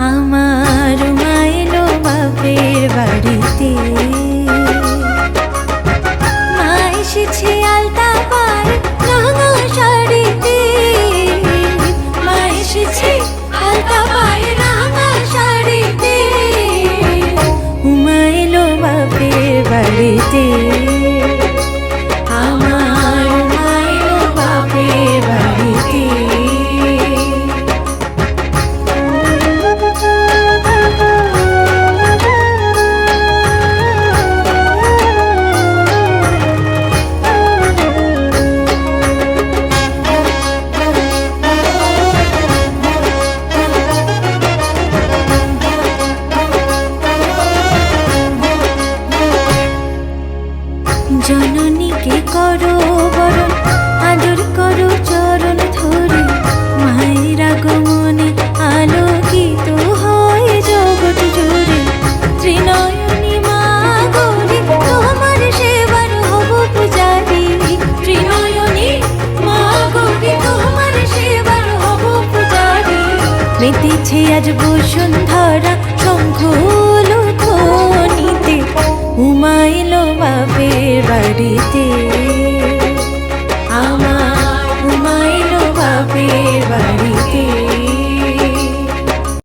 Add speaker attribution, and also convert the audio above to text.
Speaker 1: আমার জননীকে করো বরণ, আদর করো চরণ ধরে। মায়ের আগমনে আলোকিত হয় জগৎ জুড়ে। ত্রিনয়নী মা গৌরী, তোমার সেবার হব পূজারি। ত্রিনয়নী মা গৌরী, তোমার সেবার হব পূজারি। মেতেছে আজ বসুন্ধরা বাড়িতে আমার ঘুমাইল বাপের বাড়িতে।